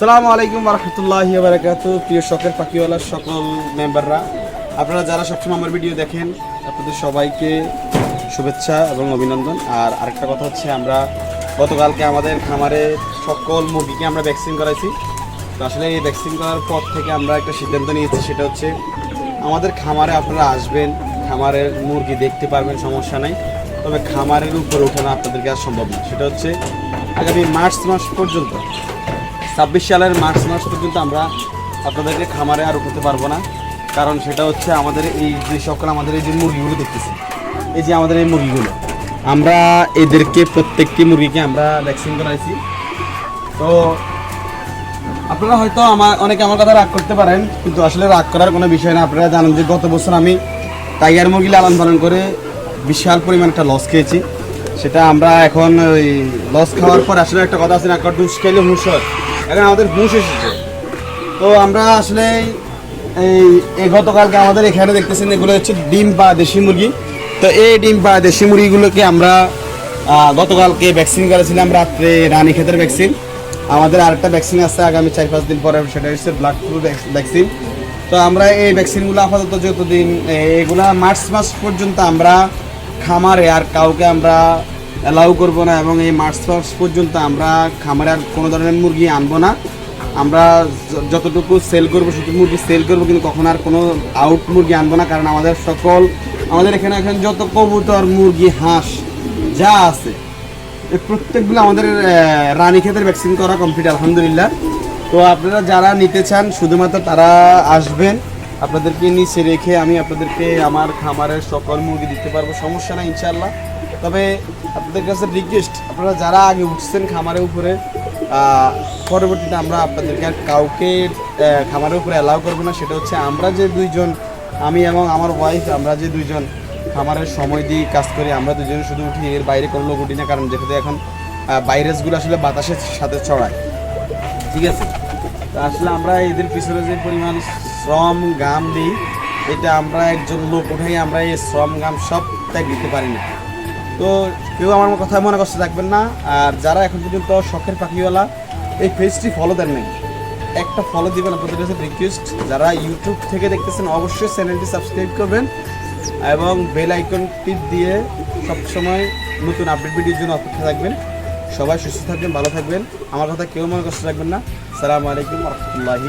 সালামু আলাইকুম রহমতুল্লাহি বারাকাত প্রিয় শখের পাখিওয়ালার সকল মেম্বাররা, আপনারা যারা সবসময় আমার ভিডিও দেখেন, আপনাদের সবাইকে শুভেচ্ছা এবং অভিনন্দন। আর আরেকটা কথা হচ্ছে, আমরা গতকালকে আমাদের খামারে সকল মুরগিকে আমরা ভ্যাকসিন করাইছি। তো আসলে এই ভ্যাকসিন করার পর থেকে আমরা একটা সিদ্ধান্ত নিয়েছি, সেটা হচ্ছে আমাদের খামারে আপনারা আসবেন, খামারের মুরগি দেখতে পারবেন, সমস্যা নাই। তবে খামারের উপরে ওঠানো আপনাদেরকে আর সম্ভব না। সেটা হচ্ছে আগামী মার্চ মাস পর্যন্ত ছাব্বিশ সালের মার্চ মাস পর্যন্ত আমরা আপনাদেরকে খামারে আর উঠাতে পারব না। কারণ সেটা হচ্ছে আমাদের এই যে সকল আমাদের এই যে মুরগিগুলো দেখতেছি। এই যে আমাদের এই মুরগিগুলো। আমরা এদেরকে প্রত্যেকটি মুরগিকে আমরা ভ্যাকসিন করাইছি। তো আপনারা হয়তো আমার, অনেকে আমার কথা রাগ করতে পারেন, কিন্তু আসলে রাগ করার কোনো বিষয় না। আপনারা জানেন যে গত বছর আমি টাইগার মুরগি লালন পালন করে বিশাল পরিমাণ একটা লস খেয়েছি। সেটা আমরা এখন ওই লস খাওয়ার পর আসলে একটা কথা আছে না হুঁশ খেলে হুঁশ হয় এখন আমাদের হুঁশ এসেছে। তো আমরা আসলে এই গতকালকে আমাদের এখানে দেখতেছেন এগুলো হচ্ছে ডিম বা দেশি মুরগি। তো এই ডিম বা দেশি মুরগিগুলোকে আমরা গতকালকে ভ্যাকসিন করেছিলাম, রাত্রে রানী ক্ষেতের ভ্যাকসিন আমাদের আরেকটা ভ্যাকসিন আছে, আগামী চার পাঁচ দিন পরে সেটা হচ্ছে ব্লাড ফ্লু ভ্যাকসিন তো আমরা এই ভ্যাকসিনগুলো আপাতত যতদিন এগুলা মার্চ মাস পর্যন্ত আমরা খামারে আর কাউকে আমরা অ্যালাউ করব না এবং এই মার্চ মাস পর্যন্ত আমরা খামারে আর কোনো ধরনের মুরগি আনব না। আমরা যতটুকু সেল করব, শুধু মুরগি সেল করব, কিন্তু কখন আর কোনো আউট মুরগি আনব না, কারণ আমাদের সকল, আমাদের এখানে এখন যত কবুতর, মুরগি, হাঁস, যা আছে প্রত্যেকগুলো আমাদের রানী ক্ষেতের ভ্যাকসিন করা কমপ্লিট আলহামদুলিল্লাহ। তো আপনারা যারা নিতে চান, শুধুমাত্র তারা আসবেন। আপনাদেরকে নিচে রেখে আমি আপনাদেরকে আমার খামারের সকল মুরগি দিতে পারব, সমস্যা না ইনশাল্লাহ তবে আপনাদের কাছে রিকোয়েস্ট আপনারা যারা আগে উঠছেন খামারের উপরে পরবর্তীতে আমরা আপনাদেরকে আর কাউকে খামারের উপরে অ্যালাউ করব না, সেটা হচ্ছে আমরা যে দুইজন, আমি এবং আমার ওয়াইফ আমরা যে দুইজন খামারের সময় দিয়ে কাজ করি, আমরা দুজন শুধু উঠি, এর বাইরে কোনো লোক উঠি না, কারণ যেহেতু এখন ভাইরাসগুলো আসলে বাতাসের সাথে ছড়ায়। ঠিক আছে? তো আসলে আমরা এদের পিছনে যে পরিমাণ শ্রম গাম দিই, এটা আমরা একজন লোক উঠাই, আমরা এই শ্রম গাম সব ত্যাগ দিতে পারি না। তো কেউ আমার কথা মনে কষ্ট রাখবেন না। আর যারা এখন পর্যন্ত শখের পাখিওয়ালা, এই পেজটি ফলো দেন নাই। একটা ফলো দিবেন আপনাদের কাছে রিকোয়েস্ট যারা ইউটিউব থেকে দেখতেছেন, অবশ্যই চ্যানেলটি সাবস্ক্রাইব করবেন এবং বেল আইকনটি দিয়ে সবসময় নতুন আপডেট ভিডিওর জন্য অপেক্ষা থাকবেন। সবাই সুস্থ থাকবেন, ভালো থাকবেন। আমার কথা কেউ মনে কষ্ট রাখবেন না। সালামু আলাইকুম রহমতুল্লাহি